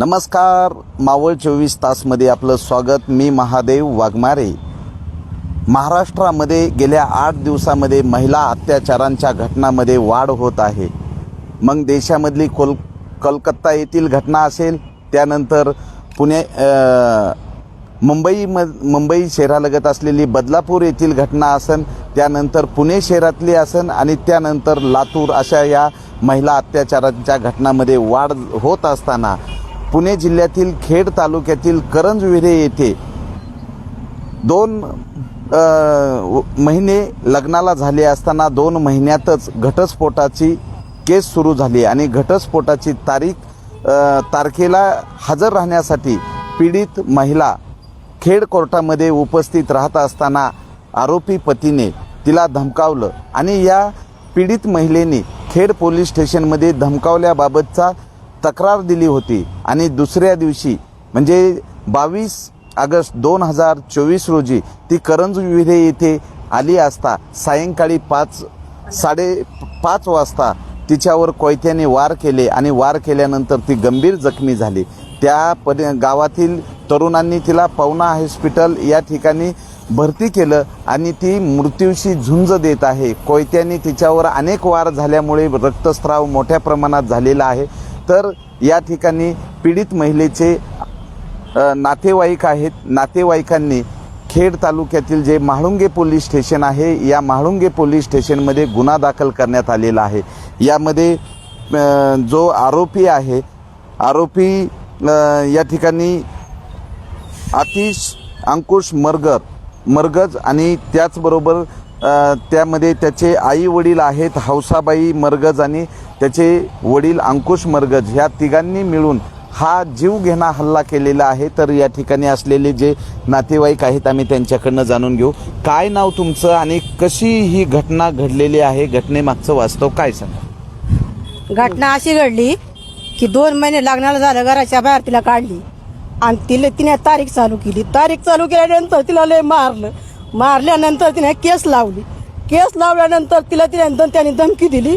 नमस्कार मावळ चोवीस तासमध्ये आपलं स्वागत. मी महादेव वाघमारे. महाराष्ट्रामध्ये गेल्या आठ दिवसामध्ये महिला अत्याचारांच्या घटनामध्ये वाढ होत आहे. मग देशामधली कोल कलकत्ता येथील घटना असेल त्यानंतर पुणे मुंबई म मुंबई शहरालगत असलेली बदलापूर येथील घटना असन त्यानंतर पुणे शहरातली असन आणि त्यानंतर लातूर अशा या महिला अत्याचारांच्या घटनामध्ये वाढ होत असताना पुणे जिल्ह्यातील खेड तालुक्यातील करंजविरे येथे दोन महिने लग्नाला झाले असताना दोन महिन्यातच घटस्फोटाची केस सुरू झाली आणि घटस्फोटाची तारीख तारखेला हजर राहण्यासाठी पीडित महिला खेड कोर्टामध्ये उपस्थित राहत असताना आरोपी पतीने तिला धमकावलं आणि या पीडित महिलेने खेड पोलीस स्टेशनमध्ये धमकावल्याबाबतचा तक्रार दिली होती आणि दुसऱ्या दिवशी म्हणजे बावीस ऑगस्ट दोन हजार चोवीस रोजी ती करंज विहिरे येथे आली असता सायंकाळी पाच साडे पाच वाजता तिच्यावर कोयत्याने वार केले आणि वार केल्यानंतर ती गंभीर जखमी झाली. त्या परि गावातील तरुणांनी तिला पवना हॉस्पिटल या ठिकाणी भरती केलं आणि ती मृत्यूशी झुंज देत आहे. कोयत्याने तिच्यावर अनेक वार झाल्यामुळे रक्तस्राव मोठ्या प्रमाणात झालेला आहे. तर या ठिकाणी पीडित महिलेचे नातेवाईक आहेत. नातेवाईकांनी खेड तालुक्यातील जे म्हाळुंगे पोलीस स्टेशन आहे या म्हाळुंगे पोलीस स्टेशनमध्ये गुन्हा दाखल करण्यात आलेला आहे. यामध्ये जो आरोपी आहे आरोपी या ठिकाणी आतिश अंकुश मरगर मरगज आणि त्याचबरोबर त्यामध्ये त्याचे आई वडील आहेत हौसाबाई मरगज आणि त्याचे वडील अंकुश मरगज ह्या तिघांनी मिळून हा जीव घेणा हल्ला केलेला आहे. तर या ठिकाणी असलेले जे नातेवाईक आहेत आम्ही त्यांच्याकडनं जाणून घेऊ. काय नाव तुमचं आणि कशी ही घटना घडलेली आहे? घटनेमागचं वास्तव काय सांगा? घटना अशी घडली की दोन महिने लागणार झालं घराच्या बाहेर तिला काढली. आणि तिला तिने तारीख चालू केली. तारीख चालू केल्यानंतर तिला लय मारलं. मारल्यानंतर तिने केस लावली. केस लावल्यानंतर तिला तिने द- त्याने धमकी दिली.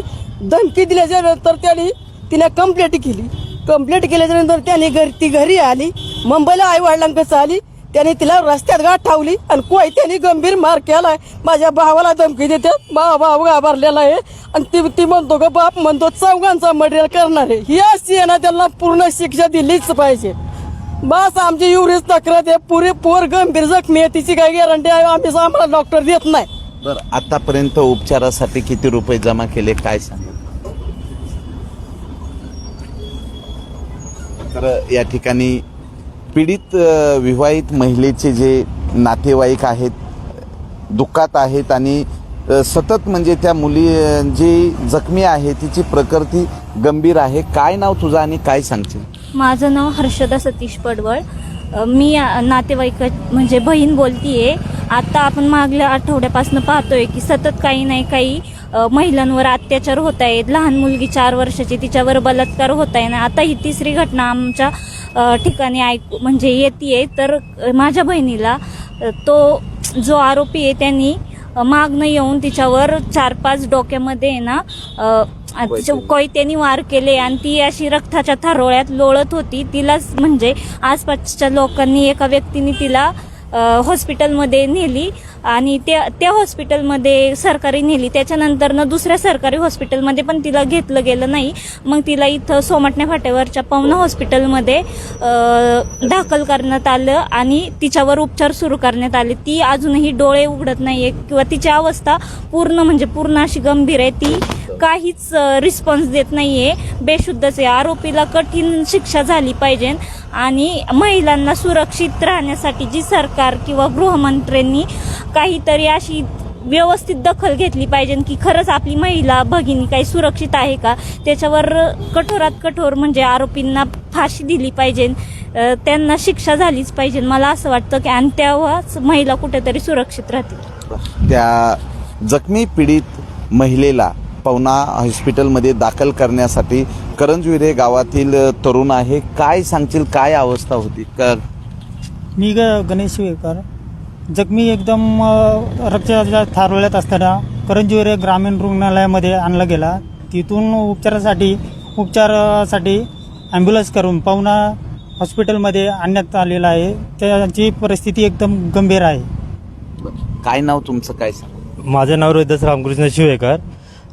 धमकी दिल्याच्यानंतर त्याने तिने कंप्लेंट केली. कंप्लेंट केल्याच्यानंतर त्याने घरी ती घरी आली. मुंबईला आई वडिलांकडे आली त्याने तिला रस्त्यात गाठ ठेवली आणि कोय त्याने गंभीर मार केलाय? माझ्या भावाला धमकी देते. मा भाव घाबरलेला आहे. आणि ती ती म्हणतो का बाप म्हणतो चौघांचा मर्डर करणार आहे. ही अशी आहे ना त्यांना पूर्ण शिक्षा दिलीच पाहिजे. बस आमची एवढीच तक्रार आहे. पुरे पोर गंभीर जखमी आहे. तिची काही गॅरंटी आहे. आम्ही आम्हाला डॉक्टर देत नाही. बरं आतापर्यंत उपचारासाठी किती रुपये जमा केले? काय सांग तर या ठिकाणी पीडित विवाहित महिलेचे जे नातेवाईक आहेत दुःखात आहेत आणि सतत म्हणजे त्या मुली जी जखमी आहे तिची प्रकृती गंभीर आहे. काय नाव तुझं आणि काय सांगशील? माझं नाव हर्षदा सतीश पडवळ. मी नातेवाईक म्हणजे बहीण बोलतीये. आता आपण मागल्या आठवड्यापासून पाहतोय की सतत काही नाही काही महिलांवर अत्याचार होत आहेत. लहान मुलगी चार वर्षाची तिच्यावर बलात्कार होत आहे. ना आता ही तिसरी घटना आमच्या ठिकाणी ऐकू म्हणजे येते तर माझ्या बहिणीला तो जो आरोपी आहे त्यांनी मागणं येऊन तिच्यावर चार पाच डोक्यामध्ये आहे ना तिच्या कोयत्यानी वार केले. आणि ती अशी रक्ताच्या थारोळ्यात लोळत होती. तिलाच म्हणजे आसपासच्या लोकांनी एका व्यक्तीने तिला हॉस्पिटलमध्ये नेली आणि त्या त्या हॉस्पिटलमध्ये सरकारी नेली. त्याच्यानंतरनं दुसऱ्या सरकारी हॉस्पिटलमध्ये पण तिला घेतलं गेलं नाही. मग तिला इथं सोमाटण्या फाट्यावरच्या पवना हॉस्पिटलमध्ये दाखल करण्यात आलं आणि तिच्यावर उपचार सुरू करण्यात आले. ती अजूनही डोळे उघडत नाही आहे किंवा तिची अवस्था पूर्ण म्हणजे पूर्ण अशी गंभीर आहे. ती काहीच रिस्पॉन्स देत नाहीये. बेशुद्धच आहे आरोपीला कठीण शिक्षा झाली पाहिजे. आणि महिलांना सुरक्षित राहण्यासाठी जी सरकार किंवा गृहमंत्र्यांनी काहीतरी अशी व्यवस्थित दखल घेतली पाहिजे की खरंच आपली महिला भगिनी काही सुरक्षित आहे का? त्याच्यावर कठोरात कठोर म्हणजे आरोपींना फाशी दिली पाहिजे. त्यांना शिक्षा झालीच पाहिजे. मला असं वाटतं की आणि तेव्हाच महिला कुठेतरी सुरक्षित राहतील. त्या जखमी पीडित महिलेला पवना हॉस्पिटलमध्ये दाखल करण्यासाठी करंजविरे गावातील तरुण आहे. काय सांगशील? काय अवस्था होती? का मी ग गणेश शिवेकर. जखमी एकदम अ, रक्ताच्या थारोळ्यात असताना करंजीवरे ग्रामीण रुग्णालयामध्ये आणला गेला. तिथून उपचारासाठी उपचारासाठी ॲम्ब्युलन्स करून पाहुणा हॉस्पिटलमध्ये आणण्यात आलेलं आहे. त्यांची परिस्थिती एकदम गंभीर आहे. काय नाव तुमचं? काय सांग? माझं नाव रोहिदास रामकृष्ण शिवेकर.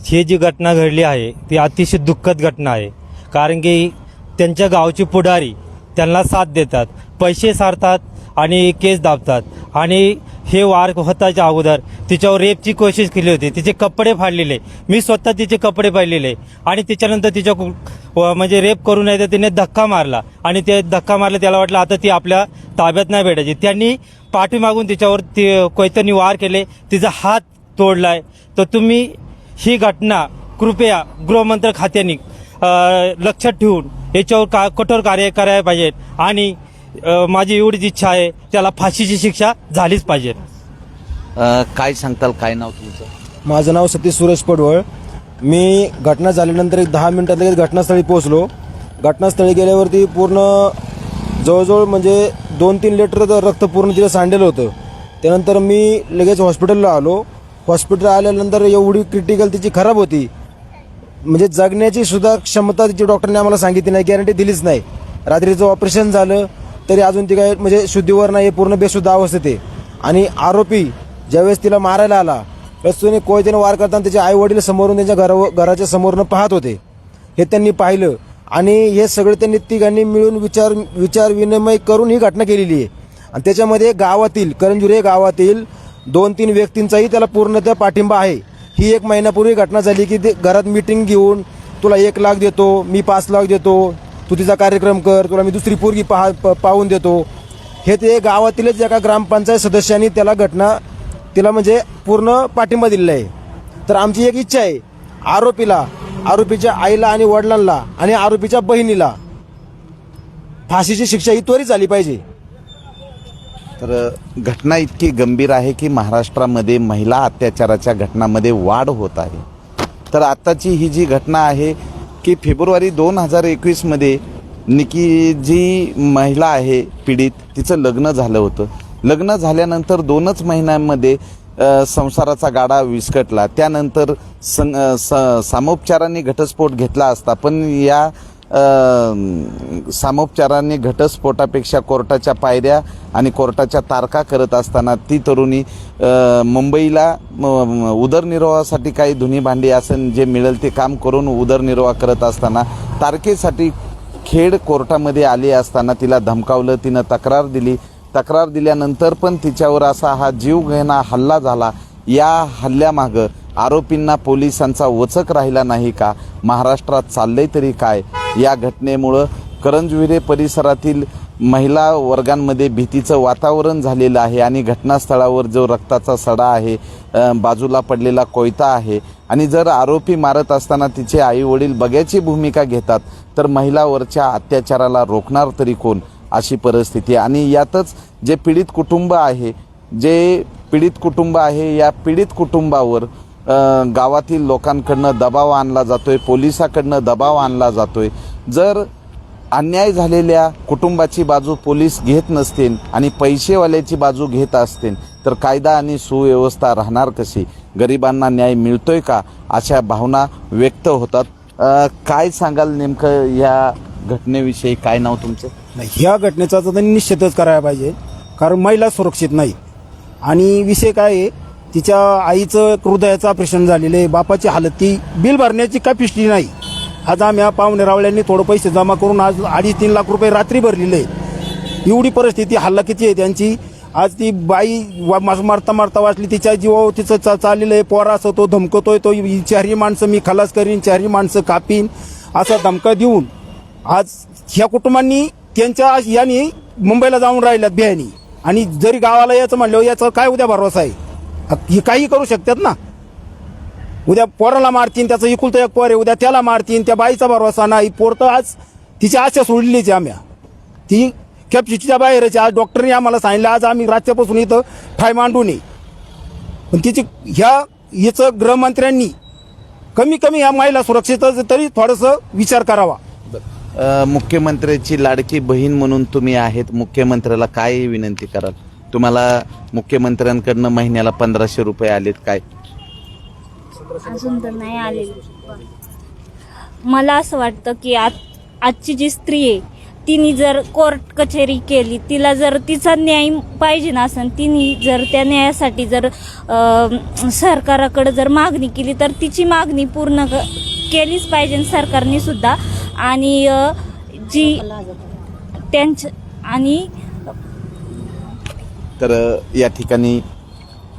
ही जी घटना घडली आहे ती अतिशय दुःखद घटना आहे. कारण की त्यांच्या गावचे पुढारी त्यांना साथ देतात पैसे सारतात आणि केस दाबतात. आणि हे वार होताच्या अगोदर तिच्यावर रेपची कोशिश केली होती. तिचे कपडे फाडलेले. मी स्वतः तिचे कपडे फाडलेले. आणि तिच्यानंतर तिच्या कु- म्हणजे रेप करू नये तर तिने धक्का मारला. आणि ते धक्का मारला त्याला वाटलं आता ती आपल्या ताब्यात नाही भेटायची. त्यांनी पाठीमागून तिच्यावर ती कोयत्यांनी वार केले. तिचा हात तोडलाय. तर तुम्ही ही घटना कृपया गृहमंत्री खात्याने लक्षात ठेवून याच्यावर का कठोर कार्य करायला पाहिजे आणि माझी एवढीच इच्छा आहे त्याला फाशीची शिक्षा झालीच पाहिजे. काय सांगताल काय नाव तुमचं? माझं नाव सतीश सुरेश पडवळ. मी घटना झाल्यानंतर एक दहा मिनिटात लगेच घटनास्थळी पोहोचलो. घटनास्थळी गेल्यावरती पूर्ण जवळजवळ म्हणजे दोन तीन लिटर तर रक्त पूर्ण तिला सांडलेलं होतं. त्यानंतर मी लगेच हॉस्पिटलला आलो. हॉस्पिटल आल्यानंतर एवढी क्रिटिकल तिची खराब होती. म्हणजे जगण्याची सुद्धा क्षमता तिची डॉक्टरने आम्हाला सांगितली नाही गॅरंटी दिलीच नाही. रात्रीचं ऑपरेशन झालं तरी अजून ती काय म्हणजे शुद्धीवर नाही पूर्ण बेशुद्ध अवस्थेत आहे. आणि आरोपी ज्यावेळेस तिला मारायला आला रस्त्याने कोयतेने वार करताना त्याचे आई वडील समोरून त्यांच्या घर घराच्या समोरनं पाहत होते. हे त्यांनी पाहिलं. आणि हे सगळे त्यांनी तिघांनी मिळून विचार विचार विनिमय करून ही घटना केलेली आहे. आणि त्याच्यामध्ये गावातील करंजुरे गावातील दोन तीन व्यक्तींचाही त्याला पूर्णतः पाठिंबा आहे. ही एक महिन्यापूर्वी घटना झाली की ते घरात मीटिंग घेऊन तुला एक लाख देतो मी पाच लाख देतो तू तिचा कार्यक्रम कर तुला मी दुसरी पोरगी पाहा प- पाहून देतो. हे ते गावातीलच एका ग्रामपंचायत सदस्यांनी त्याला घटना तिला म्हणजे पूर्ण पाठिंबा दिलेला आहे. तर आमची एक इच्छा आहे आरोपीला आरोपीच्या आईला आणि वडिलांना आणि आरोपीच्या बहिणीला फाशीची शिक्षा ही त्वरित झाली पाहिजे. तर घटना इतकी गंभीर आहे की महाराष्ट्रामध्ये महिला अत्याचाराच्या घटनामध्ये वाढ होत आहे. तर आत्ताची ही जी घटना आहे की फेब्रुवारी दोन हजार एकवीसमध्ये निकी जी महिला आहे पीडित तिचं लग्न झालं होतं. लग्न झाल्यानंतर दोनच महिन्यांमध्ये संसाराचा गाडा विस्कटला. त्यानंतर सं स सामोपचाराने घटस्फोट घेतला असता. पण या सामोपचाराने घटस्फोटापेक्षा कोर्टाच्या पायऱ्या आणि कोर्टाच्या तारखा करत असताना ती तरुणी मुंबईला उदरनिर्वाहासाठी काही धुनी भांडी असेल जे मिळेल ते काम करून उदरनिर्वाह करत असताना तारखेसाठी खेड कोर्टामध्ये आली असताना तिला धमकावलं तिनं तक्रार दिली. तक्रार दिल्यानंतर पण तिच्यावर असा हा जीवघेणा हल्ला झाला. या हल्ल्यामागं आरोपींना पोलिसांचा वचक राहिला नाही का? महाराष्ट्रात चाललंय तरी काय? या घटनेमुळं करंजविरे परिसरातील महिला वर्गांमध्ये भीतीचं वातावरण झालेलं आहे आणि घटनास्थळावर जो रक्ताचा सडा आहे बाजूला पडलेला कोयता आहे आणि जर आरोपी मारत असताना तिचे आई वडील बघ्याची भूमिका घेतात तर महिलावरच्या अत्याचाराला रोखणार तरी कोण अशी परिस्थिती आणि यातच जे पीडित कुटुंब आहे जे पीडित कुटुंब आहे या पीडित कुटुंबावर गावातील लोकांकडनं दबाव आणला जातोय पोलिसाकडनं दबाव आणला जातोय. जर अन्याय झालेल्या कुटुंबाची बाजू पोलीस घेत नसतील आणि पैसेवाल्याची बाजू घेत असतील तर कायदा आणि सुव्यवस्था राहणार कशी? गरिबांना न्याय मिळतोय का? अशा भावना व्यक्त होतात. काय सांगाल नेमकं या घटनेविषयी? काय नाव तुमचं? नाही ह्या घटनेचा तर निश्चितच करायला पाहिजे. कारण महिला सुरक्षित नाही आणि विषय काय आहे? तिच्या आईचं हृदयाचं ऑपरेशन झालेलं आहे. बापाची हालत ती बिल भरण्याची कॅपॅसिटी नाही. आज आम्ही या पाहुणे रावळ्यांनी थोडं पैसे जमा करून आज अडीच तीन लाख रुपये रात्री भरलेले आहे एवढी परिस्थिती हल्ला किती आहे त्यांची. आज ती बाई वा- मारता मारता वाचली तिच्या जीवावर तिचं चा चाललेलं आहे. पोरा असं तो धमकतोय तो चारही माणसं मी खलास करीन चारही माणसं कापीन असा धमका देऊन आज ह्या कुटुंबांनी त्यांच्या यांनी मुंबईला जाऊन राहिल्यात बियाणी आणि जरी गावाला याचं म्हणलं याचा काय उद्या भरोसा आहे? ही काही करू शकतात ना. उद्या पोराला मारतीन त्याचं इकुलतं एक पोर आहे उद्या त्याला मारतीन त्या बाईचा भरोसा नाही. पोर तर आज तिची आशा सोडलीच आम्ही. ती कॅपसिटीच्या बाहेर आहे. आज डॉक्टरने आम्हाला सांगितलं आज आम्ही रात्रीपासून इथं ठाय मांडू नये पण तिची ह्या हिचं गृहमंत्र्यांनी कमी कमी ह्या महिला सुरक्षित तरी थोडंसं विचार करावा. मुख्यमंत्र्याची लाडकी बहीण म्हणून तुम्ही आहेत. मुख्यमंत्र्याला काय विनंती कराल? तुम्हाला मुख्यमंत्र्यांकडनं महिन्याला पंधराशे रुपये आलेत काय? अजून तर नाही आलेली. मला असं वाटतं की आज आजची जी स्त्री आहे तिने जर कोर्ट कचेरी केली तिला जर तिचा न्याय पाहिजे ना असं तिने जर त्या न्यायासाठी जर सरकाराकडे जर मागणी केली तर तिची मागणी पूर्ण क- केलीच पाहिजे सरकारने सुद्धा. आणि जी त्यांच्या आणि तर या ठिकाणी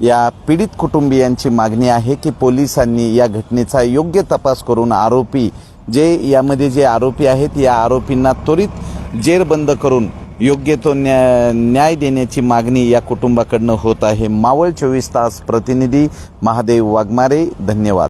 या पीडित कुटुंबियांची मागणी आहे की पोलिसांनी या घटनेचा योग्य तपास करून आरोपी जे यामध्ये जे आरोपी आहेत या आरोपींना त्वरित जेरबंद करून योग्य तो न्या न्याय देण्याची मागणी या कुटुंबाकडनं होत आहे. मावळ चोवीस तास प्रतिनिधी महादेव वाघमारे धन्यवाद.